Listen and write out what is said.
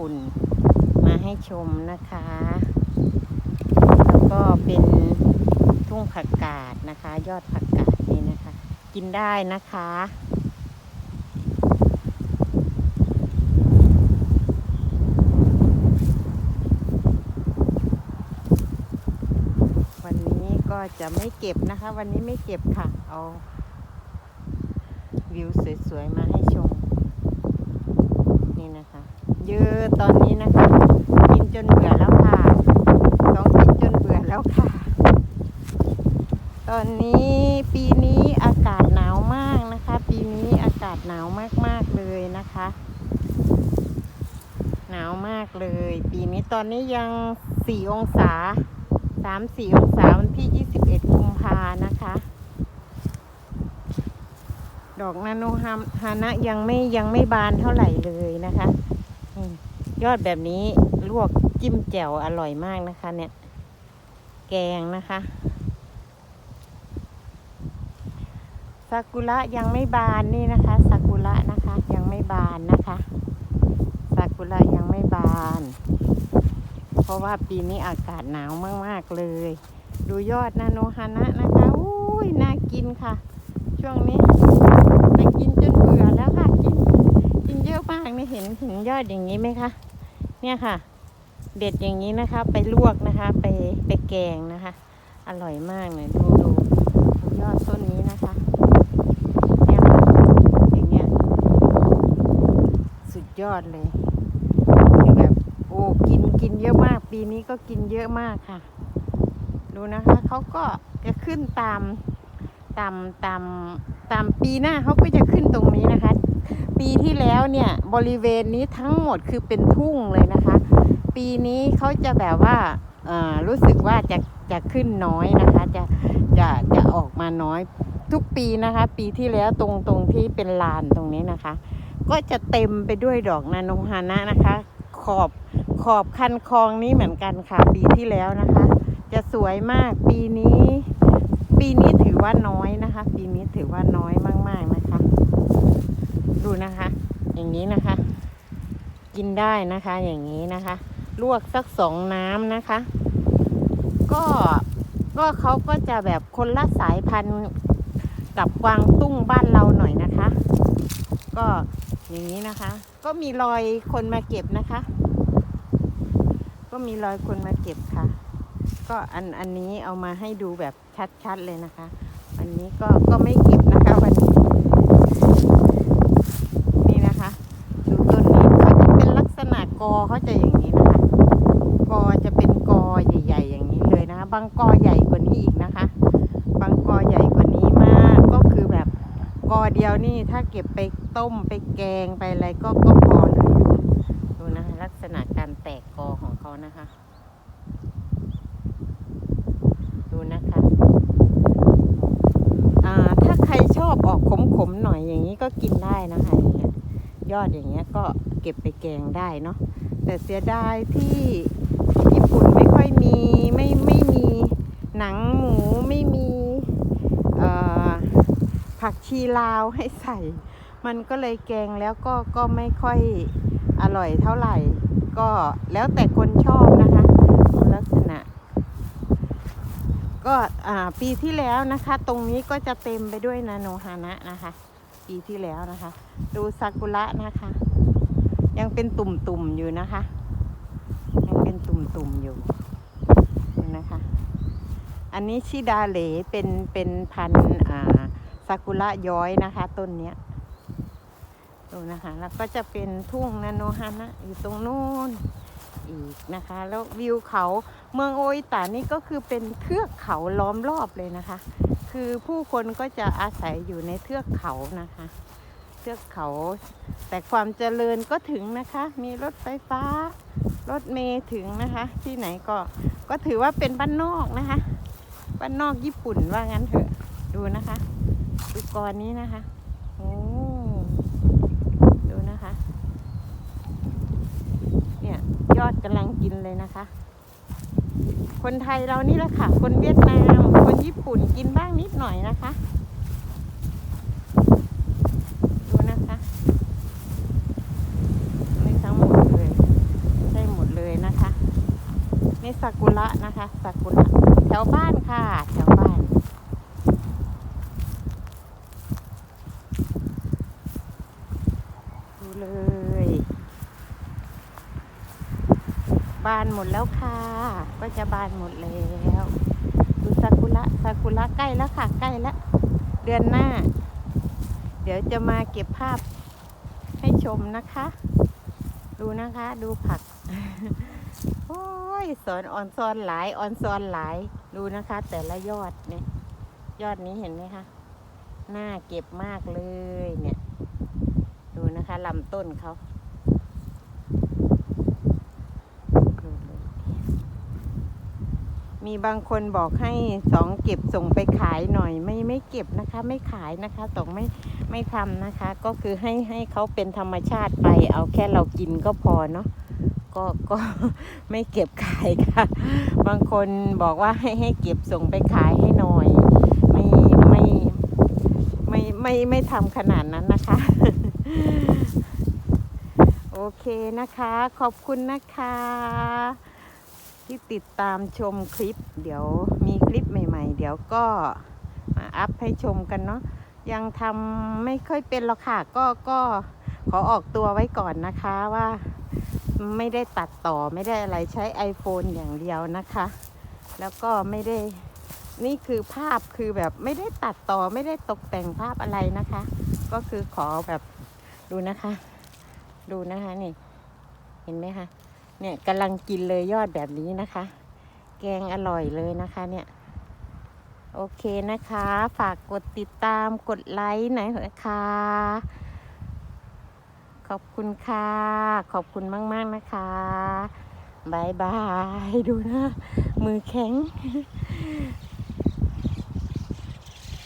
ปุ่นมาให้ชมนะคะ แล้วก็เป็นทุ่งผักกาดนะคะ ยอดผักกาดนี่นะคะ กินได้นะคะวันนี้ก็จะไม่เก็บนะคะ วันนี้ไม่เก็บค่ะ เอาวิวสวย ๆ มาให้ชม เยอะตอนนี้นะคะ กินจนเบื่อแล้วค่ะต้องกินจนเบื่อแล้วค่ะ ตอนนี้ปีนี้อากาศหนาวมากนะคะ ปีนี้อากาศหนาวมากๆเลยนะคะ หนาวมากเลย ปีนี้ตอนนี้ยังสี่องศาสามสี่องศาวันที่ยี่สิบเอ็ดกุมภานะคะดอกนาโนฮามฮานะยังไม่ยังไม่บานเท่าไหร่เลยนะคะ ยอดแบบนี้ลวกจิ้มแจ่วอร่อยมากนะคะ เนี่ย แกงนะคะซากุระยังไม่บานนี่นะคะซากุระนะคะ ยังไม่บานนะคะซากุระยังไม่บาน เพราะว่าปีนี้อากาศหนาวมากๆเลย ดูยอดนาโนฮานะนะคะอุ้ยน่ากินค่ะ ช่วงนี้แต่กินจนเบื่อแล้วค่ะ กินกินเยอะมากนี่ เห็นเห็นยอดอย่างนี้ไหมคะ เนี่ยค่ะ เด็ดอย่างนี้นะคะ ไปลวกนะคะ ไปไปแกงนะคะ อร่อยมากเลยดูดูยอดต้นนี้นะคะเนี่ยค่ะอย่างเงี้ยสุดยอดเลยคือแบบโอ้กินกินเยอะมาก ปีนี้ก็กินเยอะมากค่ะ ดูนะคะเขาก็จะขึ้นตามตามตามตามปีหน้าเขาก็จะขึ้นตรงนี้นะคะ ปีที่แล้วเนี่ยบริเวณนี้ทั้งหมดคือเป็นทุ่งเลยนะคะ ปีนี้เขาจะแบบว่ารู้สึกว่าจะจะขึ้นน้อยนะคะ จะจะจะออกมาน้อยทุกปีนะคะ ปีที่แล้วตรงตรงที่เป็นลานตรงนี้นะคะ ก็จะเต็มไปด้วยดอกนาโนฮานะนะคะ ขอบขอบคันคลองนี้เหมือนกันค่ะ ปีที่แล้วนะคะ จะสวยมากปีนี้ ปีนี้ถือว่าน้อยนะคะ ปีนี้ถือว่าน้อยมาก ๆนะคะ ดูนะคะ อย่างนี้นะคะ กินได้นะคะ อย่างนี้นะคะ ลวกสักสองน้ำนะคะ ก็ก็เขาก็จะแบบคนละสายพันธุ์กับกวางตุ้งบ้านเราหน่อยนะคะ ก็อย่างนี้นะคะ ก็มีรอยคนมาเก็บนะคะ ก็มีรอยคนมาเก็บค่ะ ก็อันอันนี้เอามาให้ดูแบบชัดๆเลยนะคะวันนี้ก็ก็ไม่เก็บนะคะวันนี้นะคะ ดูต้นนี้เขาจะเป็นลั กอเขาจะอย่างนี้นะคะ กอจะเป็นกอใหญ่ ๆ อย่างนี้เลยนะคะ บางกอใหญ่กว่านี้อีกนะคะ บางกอใหญ่กว่านี้มาก ก็คือแบบกอเดียวนี่ถ้าเก็บไปต้มไปแกงไปอะไรก็ก็พอเลยอะดูนะคะลักษณะการแตกกอของเขานะคะ ดูนะคะ อ่า ถ้าใครชอบออกขมๆหน่อยอย่างนี้ก็กินได้นะคะอย่างเงี้ย ยอดอย่างเงี้ยก็เก็บไปแกงได้เนาะแต่เสียดายที่ญี่ปุ่นไม่ค่อยมีไม่ไม่มีหนังหมูไม่มีผักชีลาวให้ใส่ มันก็เลยแกงแล้วก็ก็ไม่ค่อยอร่อยเท่าไหร่ ก็แล้วแต่คนชอบนะคะลักษณะ ก็อ่าปีที่แล้วนะคะ ตรงนี้ก็จะเต็มไปด้วยนาโนฮานะนะคะ ปีที่แล้วนะคะ ดูซากุระนะคะ ยังเป็นตุ่มๆอยู่นะคะ ยังเป็นตุ่มๆอยู่นะคะ อันนี้ชิดาเหลเป็นเป็นพันธุ์ซากุระย้อยนะคะ ต้นเนี้ยดูนะคะ แล้วก็จะเป็นทุ่งนาโนฮานะอยู่ตรงนู้นอีกนะคะ แล้ววิวเขาเมืองโออิตานี่ก็คือเป็นเทือกเขาล้อมรอบเลยนะคะ คือผู้คนก็จะอาศัยอยู่ในเทือกเขานะคะ เทือกเขา แต่ความเจริญก็ถึงนะคะ มีรถไฟฟ้า รถเมล์ถึงนะคะ ที่ไหนก็ก็ถือว่าเป็นบ้านนอกนะคะ บ้านนอกญี่ปุ่นว่างั้นเถอะดูนะคะดูกรนี้นะคะโอ้ดูนะคะ เนี่ยยอดกำลังกินเลยนะคะ คนไทยเรานี่แหละค่ะ คนเวียดนาม คนญี่ปุ่นกินบ้างนิดหน่อยนะคะ ดูนะคะไม่ทั้งหมดเลย นี่ซากุระนะ คะซากุระแถวบ้านค่ะ แถวบ้าน ดูเลย บานหมดแล้วค่ะ ก็จะบานหมดแล้ว ดูซากุระซากุระใกล้แล้วค่ะ ใกล้แล้ว เดือนหน้า เดี๋ยวจะมาเก็บภาพให้ชมนะคะ ดูนะคะ ดูผัก สอนออนซอนหลายออนซอนหลายดูนะคะ แต่ละยอดเนี่ย ยอดนี้เห็นไหมคะน่าเก็บมากเลยเนี่ย ดูนะคะลำต้นเขาดูเลยมีบางคนบอกให้สองเก็บส่งไปขายหน่อย ไม่ไม่เก็บนะคะ ไม่ขายนะคะสองไม่ไม่ทำนะคะ ก็คือให้ให้เขาเป็นธรรมชาติไป เอาแค่เรากินก็พอเนาะ ก็ก็ไม่เก็บขายค่ะ บางคนบอกว่าให้ให้เก็บส่งไปขายให้หน่อย ไม่ไม่ไม่ไม่ไม่ทำขนาดนั้นนะคะ โอเคนะคะ ขอบคุณนะคะ ที่ติดตามชมคลิป เดี๋ยวมีคลิปใหม่ ๆ เดี๋ยวก็มาอัพให้ชมกันเนาะยังทำไม่ค่อยเป็นหรอกค่ะ ก็ก็ขอออกตัวไว้ก่อนนะคะว่า ไม่ได้ตัดต่อไม่ได้อะไรใช้ iPhone อย่างเดียวนะคะ แล้วก็ไม่ได้นี่คือภาพคือแบบไม่ได้ตัดต่อไม่ได้ตกแต่งภาพอะไรนะคะ ก็คือขอแบบดูนะคะ ดูนะคะนี่ เห็นไหมคะเนี่ยกำลังกินเลยยอดแบบนี้นะคะ แกงอร่อยเลยนะคะเนี่ย โอเคนะคะ ฝากกดติดตามกดไลค์หน่อยนะคะ ขอบคุณค่ะ ขอบคุณมาก ๆ นะคะบายบาย ดูนะ มือแข็ง